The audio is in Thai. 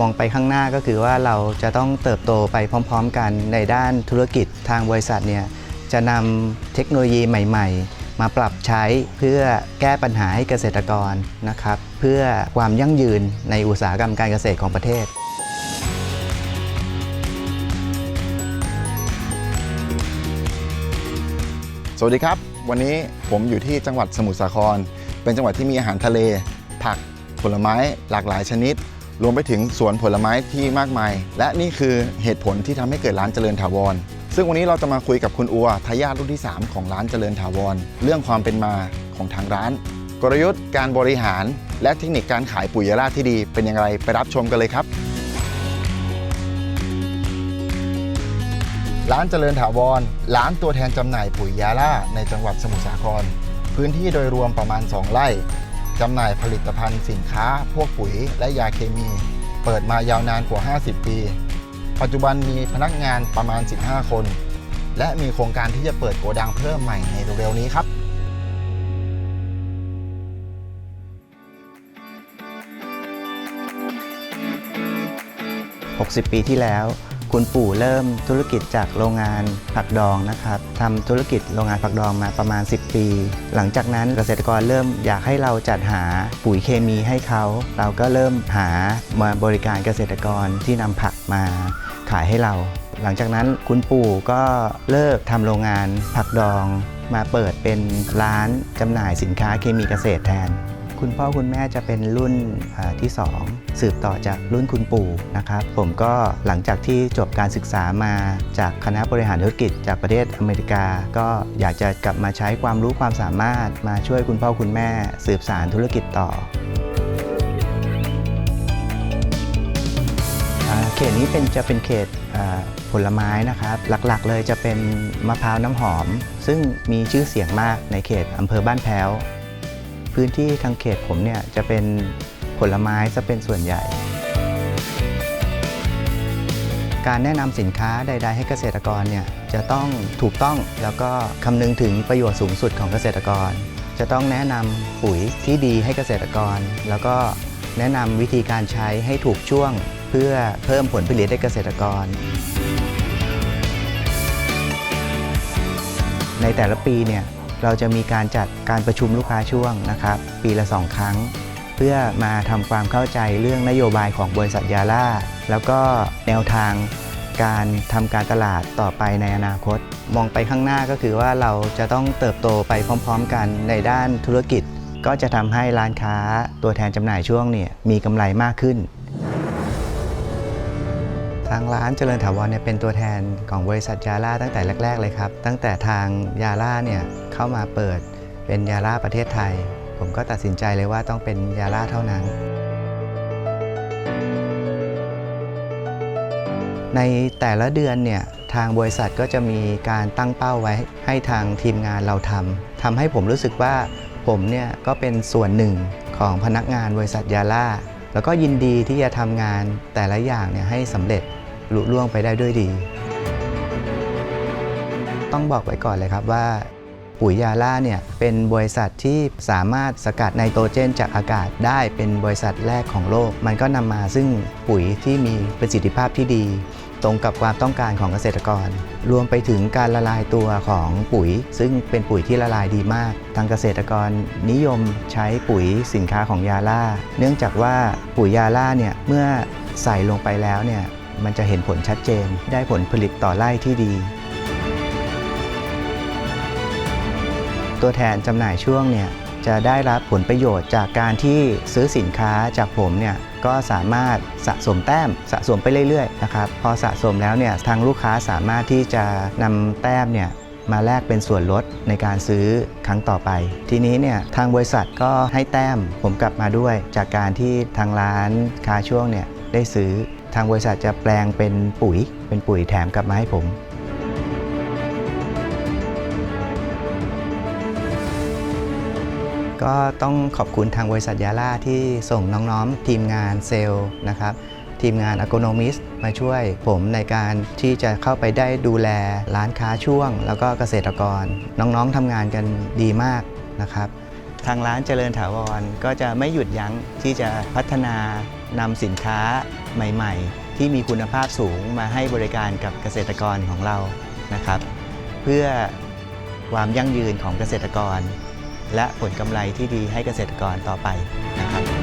มองไปข้างหน้าก็คือว่าเราจะต้องเติบโตไปพร้อม ๆ กันในด้านธุรกิจทางบริษัทเนี่ยจะนำเทคโนโลยีใหม่ ๆ มาปรับใช้เพื่อแก้ปัญหาให้เกษตรกรนะครับ เพื่อความยั่งยืนในอุตสาหกรรมการเกษตรของประเทศสวัสดีครับ วันนี้ผมอยู่ที่จังหวัดสมุทรสาคร เป็นจังหวัดที่มีอาหารทะเล ผักผลไม้หลากหลายชนิด รวมไปถึงสวนผลไม้ที่มากมาย และนี่คือเหตุผลที่ทำให้เกิดร้านเจริญถาวร ซึ่งวันนี้เราจะมาคุยกับคุณอัวทายาทรุ่นที่ 3 ของร้านเจริญถาวร เรื่องความเป็นมาของทางร้าน กลยุทธ์การบริหาร และเทคนิคการขายปุ๋ยยาลาที่ดีเป็นอย่างไรไปรับชมกันเลยครับ ร้านเจริญถาวรร้านตัวแทนจำหน่ายปุ๋ยยาล่าในจังหวัดสมุทรสาคร พื้นที่โดยรวมประมาณ 2 ไร่ จำหน่ายผลิตภัณฑ์สินค้า พวกปุ๋ยและยาเคมี เปิดมายาวนานกว่า 50 ปี ปัจจุบันมีพนักงานประมาณ 15 คน และมีโครงการที่จะเปิดโกดังเพิ่มใหม่ในเร็วๆนี้ครับ60 ปีที่แล้ว คุณปู่เริ่มธุรกิจจากโรงงานผักดองนะครับทำธุรกิจโรงงานผักดองมาประมาณ 10 ปี หลังจากนั้นเกษตรกรเริ่มอยากให้เราจัดหาปุ๋ยเคมีให้เขา เราก็เริ่มหามาบริการเกษตรกรที่นำผักมาขายให้เรา หลังจากนั้นคุณปู่ก็เลิกทำโรงงานผักดอง มาเปิดเป็นร้านจำหน่ายสินค้าเคมีเกษตรแทน คุณพ่อคุณแม่จะเป็นรุ่นที่ 2 สืบต่อจากรุ่นคุณปู่นะครับ ผมก็หลังจากที่จบการศึกษามาจากคณะบริหารธุรกิจจากประเทศอเมริกา ก็อยากจะกลับมาใช้ความรู้ความสามารถมาช่วยคุณพ่อคุณแม่สืบสารธุรกิจต่อเขตนี้เป็นจะเป็นเขตผลไม้นะครับ หลักๆ เลยจะเป็นมะพร้าวน้ำหอม ซึ่งมีชื่อเสียงมากในเขตอำเภอบ้านแพ้ว พื้นที่ทางเขตผมเนี่ยจะเป็นผลไม้จะเป็นส่วนใหญ่ การแนะนำสินค้าใด ๆ ให้เกษตรกรเนี่ยจะต้องถูกต้องแล้วก็คำนึงถึงประโยชน์สูงสุดของเกษตรกร จะต้องแนะนำปุ๋ยที่ดีให้เกษตรกร แล้วก็แนะนำวิธีการใช้ให้ถูกช่วง เพื่อเพิ่มผลผลิตให้เกษตรกร ในแต่ละปีเนี่ย เราจะมีการจัดการประชุมลูกค้าช่วงนะครับ ปีละ 2 ครั้ง เพื่อมาทำความเข้าใจเรื่องนโยบายของบริษัทยาล่า แล้วก็แนวทางการทำการตลาดต่อไปในอนาคต มองไปข้างหน้าก็คือว่าเราจะต้องเติบโตไปพร้อม ๆ กันในด้านธุรกิจ ก็จะทำให้ร้านค้าตัวแทนจำหน่ายช่วงเนี่ยมีกำไรมากขึ้นางร้านเจริญถาวรเนี่ยเป็นตัวแทนของบริษัทยาล่าตั้งแต่แรก ๆ เลยครับ ตั้งแต่ทางยาล่าเนี่ยเข้ามาเปิดเป็นยาล่าประเทศไทย ผมก็ตัดสินใจเลยว่าต้องเป็นยาล่าเท่านั้น ในแต่ละเดือนเนี่ยทางบริษัทก็จะมีการตั้งเป้าไว้ให้ทางทีมงานเราทำทำให้ผมรู้สึกว่าผมเนี่ยก็เป็นส่วนหนึ่งของพนักงานบริษัทยาล่าแล้วก็ยินดีที่จะทำงานแต่ละอย่างเนี่ยให้สำเร็จ ลุล่วงไปได้ด้วยดี ต้องบอกไว้ก่อนเลยครับว่า ปุ๋ยยาล่าเนี่ยเป็นบริษัทที่สามารถสกัดไนโตรเจนจากอากาศได้เป็นบริษัทแรกของโลก มันก็นำมาซึ่งปุ๋ยที่มีประสิทธิภาพที่ดี ตรงกับความต้องการของเกษตรกร รวมไปถึงการละลายตัวของปุ๋ย ซึ่งเป็นปุ๋ยที่ละลายดีมาก ทางเกษตรกรนิยมใช้ปุ๋ยสินค้าของยาล่า เนื่องจากว่าปุ๋ยยาล่าเนี่ยเมื่อใส่ลงไปแล้วเนี่ย มันจะเห็นผลชัดเจน ได้ผลผลิตต่อไร่ที่ดี ตัวแทนจำหน่ายช่วงเนี่ยจะได้รับผลประโยชน์จากการที่ซื้อสินค้าจากผมเนี่ยก็สามารถสะสมแต้มสะสมไปเรื่อยๆนะครับพอสะสมแล้วเนี่ยทางลูกค้าสามารถที่จะนำแต้มเนี่ยมาแลกเป็นส่วนลดในการซื้อครั้งต่อไป ทีนี้เนี่ยทางบริษัทก็ให้แต้มผมกลับมาด้วย จากการที่ทางร้านค้าช่วงเนี่ยได้ซื้อ ทางบริษัทจะแปลงเป็นปุ๋ย เป็นปุ๋ยแถมกลับมาให้ผม ก็ต้องขอบคุณทางบริษัทยาล่าที่ส่งน้องๆ ทีมงานเซลล์นะครับทีมงานอ g o n o m i s t มาช่วยผมในการที่จะเข้าไปได้ดูแลร้านค้าช่วง แล้วก็เกษตรกร น้องๆทำงานกันดีมากนะครับ ทางร้านเจริญถาวรก็จะไม่หยุดยั้งที่จะพัฒนานำสินค้าใหม่ ๆ ที่มีคุณภาพสูงมาให้บริการกับเกษตรกรของเรานะครับ เพื่อความยั่งยืนของเกษตรกร และผลกำไรที่ดีให้เกษตรกรต่อไปนะครับ